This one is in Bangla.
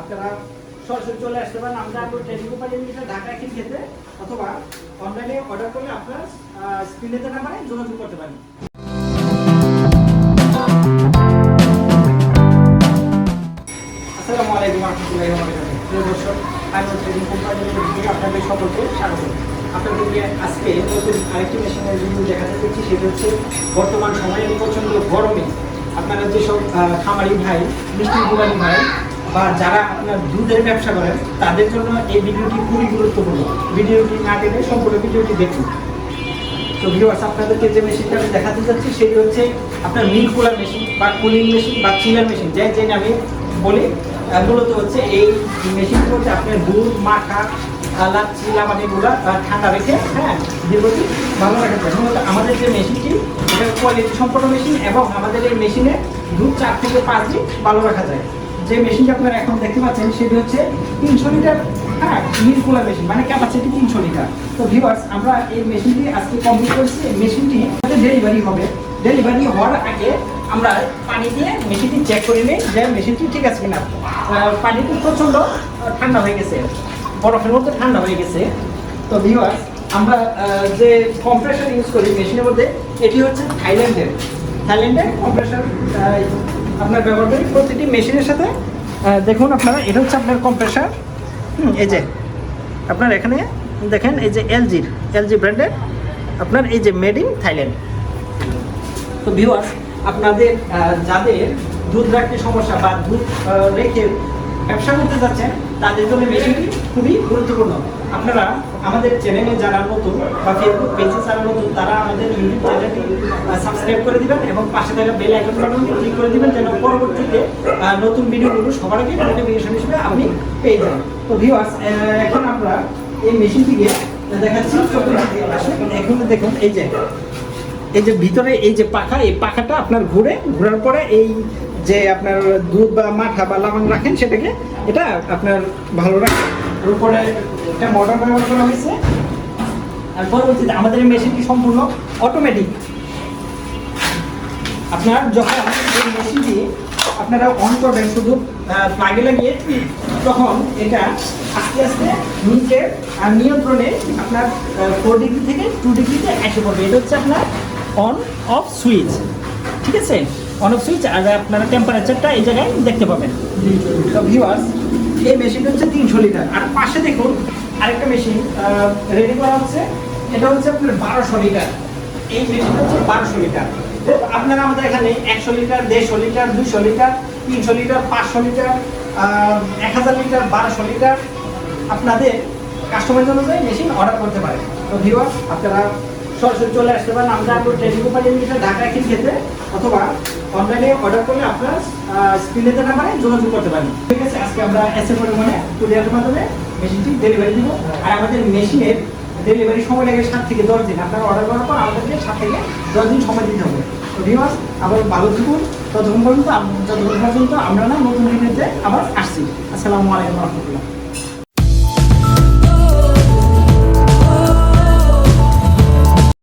আপনারা সরাসরি চলে আসতে পারেন। আমরা আপনার ঢাকা ক্ষেত্রে অথবা অনলাইনে অর্ডার করলে যোগাযোগ করতে পারেন। আপনাদেরকে আজকে মেশিনের দেখাতে সেটা হচ্ছে বর্তমান সময়ে প্রচণ্ড গরমে। আপনারা যেসব খামারি ভাই, মিষ্টি ভাই বা যারা আপনার দুধের ব্যবসা করেন, তাদের জন্য এই ভিডিওটি খুবই গুরুত্বপূর্ণ। ভিডিওটি না টেনে সম্পূর্ণ ভিডিওটি দেখুন। তো ভিউয়ার্স আপনাদেরকে যে মেশিনটা আমি দেখাতে যাচ্ছি, সেটি হচ্ছে আপনার মিল্ক কুলার মেশিন বা কুলিং মেশিন বা চিলার মেশিন যাই যে আমি বলি মূলত হচ্ছে এই মেশিনটি হচ্ছে আপনার দুধ, মাখা লাচ্ছি লামানিগুলো ঠান্ডা রেখে হ্যাঁ দীর্ঘদিন ভালো রাখা যায় মূলত আমাদের যে মেশিনটি এটা কোয়ালিটি সম্পন্ন মেশিন এবং আমাদের এই মেশিনে দুধ চার থেকে পাঁচ দিন ভালো রাখা যায়। যে মেশিনটা আপনারা এখন দেখতে পাচ্ছেন, সেটি হচ্ছে তিনশো লিটার হ্যাঁ মিল কুলার মেশিন মানে ক্যাপাসিটি তিনশো লিটার। তো ভিউয়ার্স আমরা এই মেশিনটি আজকে কমপ্লিট করেছি। এই মেশিনটি ডেলিভারি হবে। ডেলিভারি হওয়ার আগে আমরা পানি দিয়ে মেশিনটি চেক করে নিই যে মেশিনটি ঠিক আছে কিনা। পানিটি প্রচণ্ড ঠান্ডা হয়ে গেছে। বরফের মধ্যে ঠান্ডা হয়ে গেছে। তো ভিউয়ার্স আমরা যে কম্প্রেসার ইউজ করি মেশিনের মধ্যে, এটি হচ্ছে থাইল্যান্ডের থাইল্যান্ডের কম্প্রেসার আপনার ব্যবহার করি প্রতিটি মেশিনের সাথে। দেখুন আপনারা, এটা হচ্ছে আপনার কম্প্রেসার এই যে আপনার এখানে দেখেন, এই যে এলজির এলজি ব্র্যান্ডের আপনার এই যে মেড ইন থাইল্যান্ড তো ভিউয়ার্স আপনাদের যাদের দুধ রাখতে সমস্যা বা দুধ রেখে ব্যবসা করতে যাচ্ছেন, তাদের জন্য মেশিনটি খুবই গুরুত্বপূর্ণ আপনারা আমাদের চ্যানেলে যারা নতুন বা ফেসবুক পেজে যারা নতুন, তারা আমাদের ইউটিউব চ্যানেলটি সাবস্ক্রাইব করে দিবেন এবং পাশে থাকা বেল আইকন বাটনটি ক্লিক করে দিবেন যেন পরবর্তীতে নতুন ভিডিওগুলো সবার আগে নোটিফিকেশন হিসেবে আপনি পেয়ে যান তো ভিউয়ার্স এখন আমরা এই মেশিনটিকে দেখাচ্ছি। আসলে এখন দেখুন, এই যে এই যে ভিতরে এই যে পাখা, এই পাখাটা আপনার ঘুরে, ঘোরার পরে এই যে আপনার দুধ বা মাঠা বা লাবণ রাখেন সেটাকে এটা আপনার ভালো রাখে। উপরে একটা মোটর ব্যবহার করা হয়েছে। আর পরবর্তীতে আমাদের এই মেশিনটি সম্পূর্ণ অটোমেটিক আপনার যখন এই মেশিনটি আপনারা অন করবেন শুধু প্লাগে লাগিয়ে, তখন এটা আস্তে আস্তে নিচে আর নিয়ন্ত্রণে আপনার ফোর ডিগ্রি থেকে টু ডিগ্রিতে এসে পড়বে। এটা হচ্ছে আপনার অন অফ সুইচ ঠিক আছে? অন সুইচ আর আপনারা টেম্পারেচারটা এই জায়গায় দেখতে পাবেন। তো ভিউয়ার্স এই মেশিনটা হচ্ছে তিনশো লিটার আর পাশে দেখুন, আরেকটা মেশিন রেডি করা হচ্ছে। এটা হচ্ছে আপনার বারোশো লিটার এই মেশিনটা হচ্ছে বারোশো লিটার আপনারা আমাদের এখানে একশো লিটার দেড়শো লিটার দুশো লিটার তিনশো লিটার পাঁচশো লিটার এক হাজার লিটার বারোশো লিটার আপনাদের কাস্টমাইজ অনুযায়ী মেশিন অর্ডার করতে পারেন। তো ভিউয়ার আপনারা সরাসরি চলে আসতে পারেন। আমরা ট্রেনিং কোম্পানি ঢাকা ক্ষেত্রে অথবা অনলাইনে অর্ডার করলে আপনার স্ক্রিনে দেওয়া নাম্বারে যোগাযোগ করতে পারেন ঠিক আছে, আজকে আমরা এসে পরিমাণে কুরিয়ারের মাধ্যমে মেশিনটি ডেলিভারি দিব আর আমাদের মেশিনের ডেলিভারি সময় লাগে সাত থেকে দশ দিন। আপনারা অর্ডার করার পর আমাদেরকে সাত থেকে দশ দিন সময় দিতে হবে। তো ভিউয়ার্স আবার ভালো থাকুন। ততক্ষণ পর্যন্ত যতক্ষণ পর্যন্ত আমরা না নতুন ভিডিওতে আবার আসছি। আসসালামু আলাইকুম রহমতুল্লাহ।